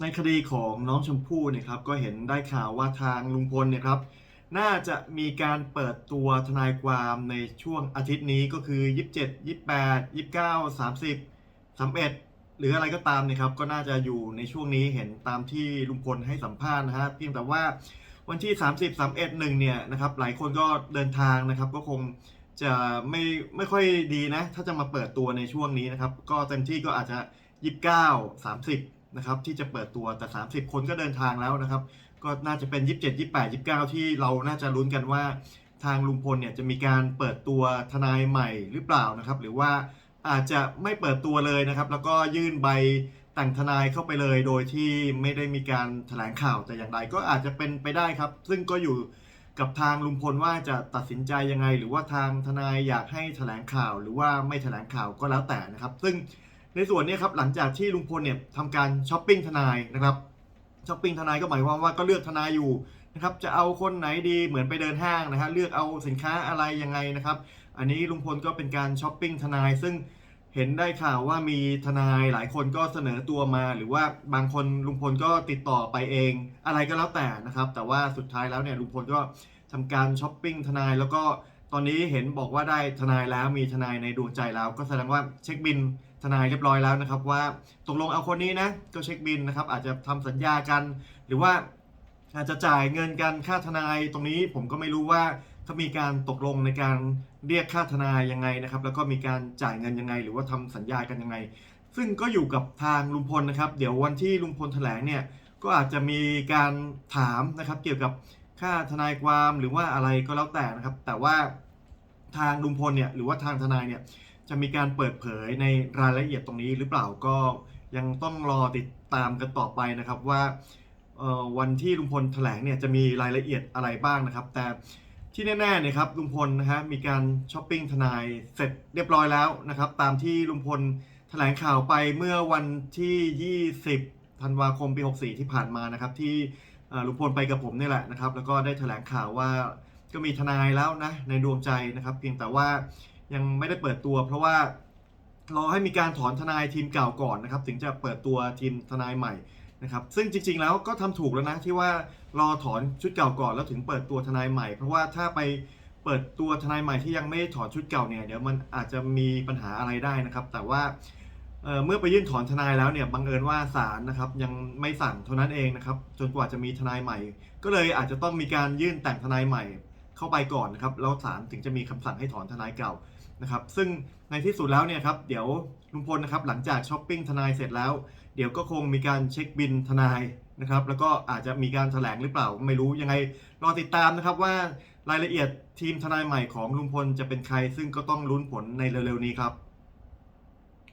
ในคดีของน้องชมพู่เนี่ยครับก็เห็นได้ข่าวว่าทางลุงพลเนี่ยครับ น่าจะมีการเปิดตัวทนายความในช่วงอาทิตย์นี้ก็คือ 27 28 29 30 31 หรืออะไรก็ตามเนี่ยครับ ก็น่าจะอยู่ในช่วงนี้เห็นตามที่ลุงพลให้สัมภาษณ์นะฮะเพียงแต่ว่าวันที่ 30 31 1เนี่ยนะครับหลายคนก็เดินทางนะครับ ก็คงจะไม่ไม่ค่อยดีนะ ถ้าจะมาเปิดตัวในช่วงนี้นะครับ ก็เต็มที่ก็อาจจะ 29 30 นะครับที่จะเปิดตัวแต่ 30 คนก็เดินทางแล้วนะครับ ก็น่าจะเป็น 27 28 29 ที่เราน่าจะลุ้นกันว่าทางลุงพลเนี่ยจะมีการเปิดตัวทนายใหม่หรือเปล่านะครับ หรือว่าอาจจะไม่เปิดตัวเลยนะครับ แล้วก็ยื่นใบแต่งทนายเข้าไปเลย โดยที่ไม่ได้มีการแถลงข่าวแต่อย่างใดก็อาจจะเป็นไปได้ครับ ซึ่งก็อยู่กับทางลุงพลว่าจะตัดสินใจยังไง หรือว่าทางทนายอยากให้แถลงข่าว หรือว่าไม่แถลงข่าวก็แล้วแต่นะครับ ซึ่ง ในส่วนนี้ครับหลังจากที่ลุงพลเนี่ยทำการช้อปปิ้งทนายนะครับช้อปปิ้งทนายก็หมายความว่าก็เลือกทนายอยู่นะครับจะเอาคนไหนดีเหมือนไปเดินห้างนะฮะเลือกเอาสินค้าอะไรยังไงนะครับ อันนี้ลุงพลก็เป็นการช้อปปิ้งทนาย ซึ่งเห็นได้ข่าวว่ามีทนายหลายคนก็เสนอตัวมา หรือว่าบางคนลุงพลก็ติดต่อไปเอง อะไรก็แล้วแต่นะครับ แต่ว่าสุดท้ายแล้วเนี่ยลุงพลก็ทำการช้อปปิ้งทนายแล้วก็ ตอนนี้เห็นบอกว่าได้ทนายแล้วมีทนายในดวงใจแล้ว ก็แสดงว่าเช็คบินทนายเรียบร้อยแล้วนะครับ ว่าตกลงเอาคนนี้นะก็เช็คบินนะครับ อาจจะทำสัญญากัน หรือว่าอาจจะจ่ายเงินกันค่าทนายตรงนี้ผมก็ไม่รู้ว่าเขามีการตกลงในการเรียกค่าทนายยังไงนะครับ แล้วก็มีการจ่ายเงินยังไง หรือว่าทำสัญญากันยังไง ซึ่งก็อยู่กับทางลุงพลนะครับ เดี๋ยววันที่ลุงพลแถลงเนี่ยก็อาจจะมีการถามนะครับเกี่ยวกับ ค่าทนายความหรือว่าอะไรก็แล้วแต่นะครับ แต่ว่าทางลุงพลเนี่ยหรือว่าทางทนายเนี่ยจะมีการเปิดเผยในรายละเอียดตรงนี้หรือเปล่าก็ยังต้องรอติดตามกันต่อไปนะครับว่าวันที่ลุงพลแถลงเนี่ยจะมีรายละเอียดอะไรบ้างนะครับ แต่ที่แน่ๆเนี่ยครับลุงพลนะฮะมีการช้อปปิ้งทนายเสร็จเรียบร้อยแล้วนะครับ ตามที่ลุงพลแถลงข่าวไปเมื่อวันที่ 20ธันวาคมปี 64 ที่ผ่านมานะครับที่ ลุงพลไปกับผมนี่แหละนะครับ แล้วก็ได้แถลงข่าวว่าก็มีทนายแล้วนะในดวงใจนะครับ เพียงแต่ว่ายังไม่ได้เปิดตัว เพราะว่ารอให้มีการถอนทนายทีมเก่าก่อนนะครับ ถึงจะเปิดตัวทีมทนายใหม่นะครับซึ่งจริงๆแล้วก็ทำถูกแล้วนะที่ว่ารอถอนชุดเก่าก่อนแล้วถึงเปิดตัวทนายใหม่ เพราะว่าถ้าไปเปิดตัวทนายใหม่ที่ยังไม่ถอนชุดเก่าเนี่ยเดี๋ยวมันอาจจะมีปัญหาอะไรได้นะครับ แต่ว่า เมื่อไปยื่นถอนทนายแล้วเนี่ยบังเอิญว่าศาลนะครับยังไม่สั่งเท่านั้นเองนะครับจนกว่าจะมีทนายใหม่ ก็เลยอาจจะต้องมีการยื่นแต่งทนายใหม่เข้าไปก่อนนะครับแล้วศาลถึงจะมีคำสั่งให้ถอนทนายเก่านะครับซึ่งในที่สุดแล้วเนี่ยครับเดี๋ยวลุงพลนะครับหลังจากช้อปปิ้งทนายเสร็จแล้ว เดี๋ยวก็คงมีการเช็คบินทนายนะครับแล้วก็อาจจะมีการแถลงหรือเปล่าไม่รู้ยังไงรอติดตามนะครับว่ารายละเอียดทีมทนายใหม่ของลุงพลจะเป็นใคร ซึ่งก็ต้องลุ้นผลในเร็วๆนี้ครับ